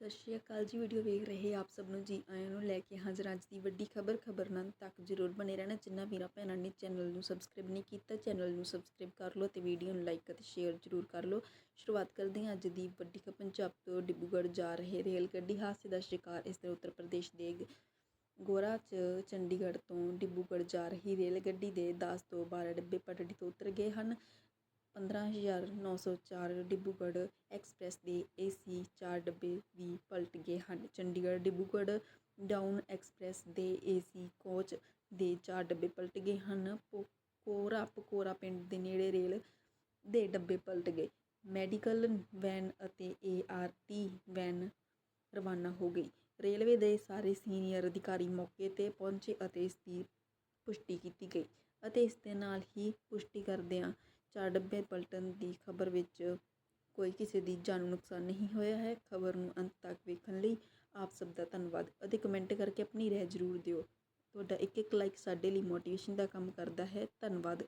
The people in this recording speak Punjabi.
ਸਤਿ ਸ਼੍ਰੀ ਅਕਾਲ ਜੀ ਵੀਡੀਓ ਵੇਖ ਰਹੇ ਆਪ ਸਭ ਨੂੰ ਜੀ, ਆਇਆਂ ਨੂੰ ਲੈ ਕੇ ਹਾਜ਼ਰ ਅੱਜ ਦੀ ਵੱਡੀ ਖਬਰ ਖਬਰ ਖਬਰਨੰਦ ਤੱਕ ਜਰੂਰ ਬਣੇ ਰਹਿਣਾ, ਜਿੰਨਾ ਵੀਰਾਂ, ਭੈਣਾਂ ਨੇ ਚੈਨਲ ਨੂੰ ਸਬਸਕ੍ਰਾਈਬ ਨਹੀਂ ਕੀਤਾ, ਚੈਨਲ ਨੂੰ ਸਬਸਕ੍ਰਾਈਬ ਕਰ ਲਓ ਤੇ ਵੀਡੀਓ ਨੂੰ ਲਾਈਕ ਅਤੇ ਸ਼ੇਅਰ ਜਰੂਰ ਕਰ ਲਓ। ਸ਼ੁਰੂਆਤ ਕਰਦੇ ਹਾਂ ਅੱਜ ਦੀ ਵੱਡੀ ਖਬਰ, ਪੰਜਾਬ ਤੋਂ ਡਿਬਰੂਗੜ੍ਹ ਜਾ ਰਹੇ ਰੇਲ ਗੱਡੀ ਹਾਦਸੇ ਦਾ ਸ਼ਿਕਾਰ, ਇਸ ਦਿਨ ਉੱਤਰ ਪ੍ਰਦੇਸ਼ ਦੇ ਗੋਰਾ ਚ ਚੰਡੀਗੜ੍ਹ ਤੋਂ ਡਿਬਰੂਗੜ੍ਹ ਜਾ ਰਹੀ ਰੇਲ ਗੱਡੀ ਦੇ 10 ਤੋਂ 12 ਡੱਬੇ ਪਟੜੀ ਤੋਂ ਉਤਰ ਗਏ ਹਨ। 15904 ਡਿਬਰੂਗੜ੍ਹ ਐਕਸਪ੍ਰੈਸ ਦੇ ਏਸੀ ਚਾਰ ਡੱਬੇ ਵੀ ਪਲਟ ਗਏ ਹਨ। ਚੰਡੀਗੜ੍ਹ ਡਿਬਰੂਗੜ੍ਹ ਡਾਊਨ ਐਕਸਪ੍ਰੈਸ ਦੇ ਏਸੀ ਕੋਚ ਦੇ ਚਾਰ ਡੱਬੇ ਪਲਟ ਗਏ ਹਨ। ਪੋ- ਕੋਰਾ ਪਕੋਰਾ ਪਿੰਡ ਦੇ ਨੇੜੇ ਰੇਲ ਦੇ ਡੱਬੇ ਪਲਟ ਗਏ। ਮੈਡੀਕਲ ਵੈਨ ਅਤੇ ਏ ਆਰ ਟੀ ਵੈਨ ਰਵਾਨਾ ਹੋ ਗਈ। ਰੇਲਵੇ ਦੇ ਸਾਰੇ ਸੀਨੀਅਰ ਅਧਿਕਾਰੀ ਮੌਕੇ ਤੇ ਪਹੁੰਚੇ ਅਤੇ ਇਸ ਦੀ ਪੁਸ਼ਟੀ ਕੀਤੀ ਗਈ ਅਤੇ ਇਸ ਦੇ ਨਾਲ ਹੀ ਪੁਸ਼ਟੀ ਕਰਦਿਆਂ ਚਾਰ ਡੱਬੇ ਪਲਟਣ ਦੀ ਖਬਰ ਵਿੱਚ ਕੋਈ ਕਿਸੇ ਦੀ ਜਾਨੂ ਨੁਕਸਾਨ ਨਹੀਂ ਹੋਇਆ ਹੈ। ਖਬਰ ਨੂੰ ਅੰਤ ਤੱਕ ਵੇਖਣ ਲਈ ਆਪ ਸਭ ਦਾ ਧੰਨਵਾਦ। ਅਤੇ ਕਮੈਂਟ ਕਰਕੇ ਆਪਣੀ ਰਾਏ ਜ਼ਰੂਰ ਦਿਓ। ਤੁਹਾਡਾ ਇੱਕ ਇੱਕ ਲਾਈਕ ਸਾਡੇ ਲਈ ਮੋਟੀਵੇਸ਼ਨ ਦਾ ਕੰਮ ਕਰਦਾ ਹੈ। ਧੰਨਵਾਦ।